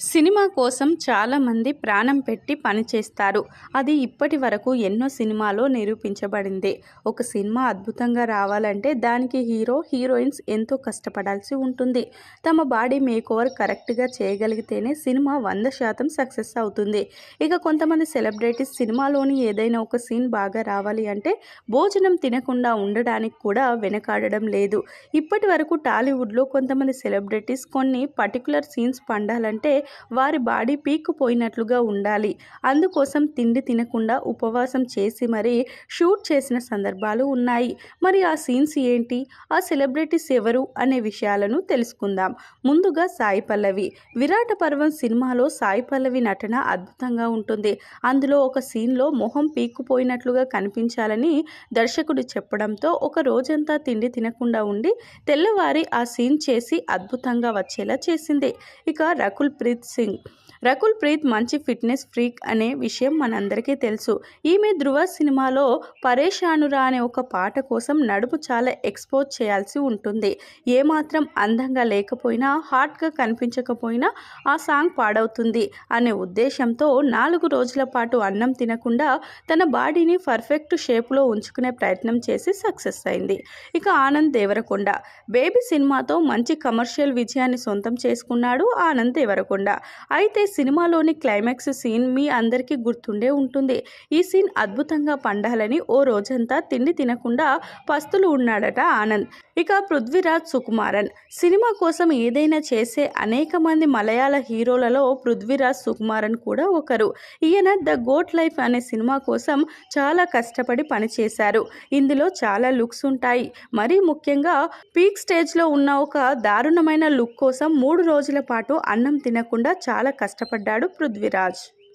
Cinema కోసం చాలామంది ప్రాణం పెట్టి పనిచేస్తారు అది ఇప్పటి వరకు ఎన్నో సినిమాలో నిరూపించబడింది. ఒక సినిమా అద్భుతంగా రావాలంటే దానికి హీరో హీరోయిన్స్ ఎంతో కష్టపడాల్సి ఉంటుంది. తమ బాడీ మేకోవర్ కరెక్ట్గా చేయగలిగితేనే సినిమా వంద శాతం సక్సెస్ అవుతుంది. ఇక కొంతమంది సెలబ్రిటీస్ సినిమాలోని ఏదైనా ఒక సీన్ బాగా రావాలి అంటే భోజనం తినకుండా ఉండడానికి కూడా వెనకాడడం లేదు. ఇప్పటి వరకు టాలీవుడ్లో కొంతమంది సెలబ్రిటీస్ కొన్ని పర్టికులర్ సీన్స్ పండాలంటే వారి బాడీ పీక్కుపోయినట్లుగా ఉండాలి. అందుకోసం తిండి తినకుండా ఉపవాసం చేసి మరి షూట్ చేసిన సందర్భాలు ఉన్నాయి. మరి ఆ సీన్స్ ఏంటి? ఆ సెలబ్రిటీస్ ఎవరు అనే విషయాలను తెలుసుకుందాం. ముందుగా సాయి పల్లవి. విరాట పర్వం సినిమాలో సాయి పల్లవి నటన అద్భుతంగా ఉంటుంది. అందులో ఒక సీన్లో మొహం పీక్కుపోయినట్లుగా కనిపించాలని దర్శకుడు చెప్పడంతో ఒక రోజంతా తిండి తినకుండా ఉండి తెల్లవారి ఆ సీన్ చేసి అద్భుతంగా వచ్చేలా చేసింది. ఇక రకుల్ ప్రీత్ సింగ్. రకుల్ ప్రీత్ మంచి ఫిట్నెస్ ఫ్రీక్ అనే విషయం మనందరికీ తెలుసు. ఈమె ధృవ సినిమాలో పరేషానురా అనే ఒక పాట కోసం నడుపు చాలా ఎక్స్పోజ్ చేయాల్సి ఉంటుంది. ఏమాత్రం అందంగా లేకపోయినా హాట్గా కనిపించకపోయినా ఆ సాంగ్ పాడవుతుంది అనే ఉద్దేశంతో నాలుగు రోజుల పాటు అన్నం తినకుండా తన బాడీని పర్ఫెక్ట్ షేప్లో ఉంచుకునే ప్రయత్నం చేసి సక్సెస్ అయింది. ఇక ఆనంద్ దేవరకొండ. బేబీ సినిమాతో మంచి కమర్షియల్ విజయాన్ని సొంతం చేసుకున్నాడు ఆనంద్ దేవరకొండ. అయితే సినిమాలోని క్లైమాక్స్ సీన్ మీ అందరికీ గుర్తుండే ఉంటుంది. ఈ సీన్ అద్భుతంగా పండాలని ఓ రోజంతా తిండి తినకుండా పస్తులు ఉన్నాడట ఆనంద్. ఇక పృథ్వీరాజ్ సుకుమారన్. సినిమా కోసం ఏదైనా చేసే అనేక మంది మలయాళ హీరోలలో పృథ్వీరాజ్ సుకుమారన్ కూడా ఒకరు. ఈయన ద గోట్ లైఫ్ అనే సినిమా కోసం చాలా కష్టపడి పనిచేశారు. ఇందులో చాలా లుక్స్ ఉంటాయి. మరీ ముఖ్యంగా పీక్ స్టేజ్లో ఉన్న ఒక దారుణమైన లుక్ కోసం మూడు రోజుల పాటు అన్నం తినకుండా చాలా కష్టపడ్డాడు పృథ్వీరాజ్.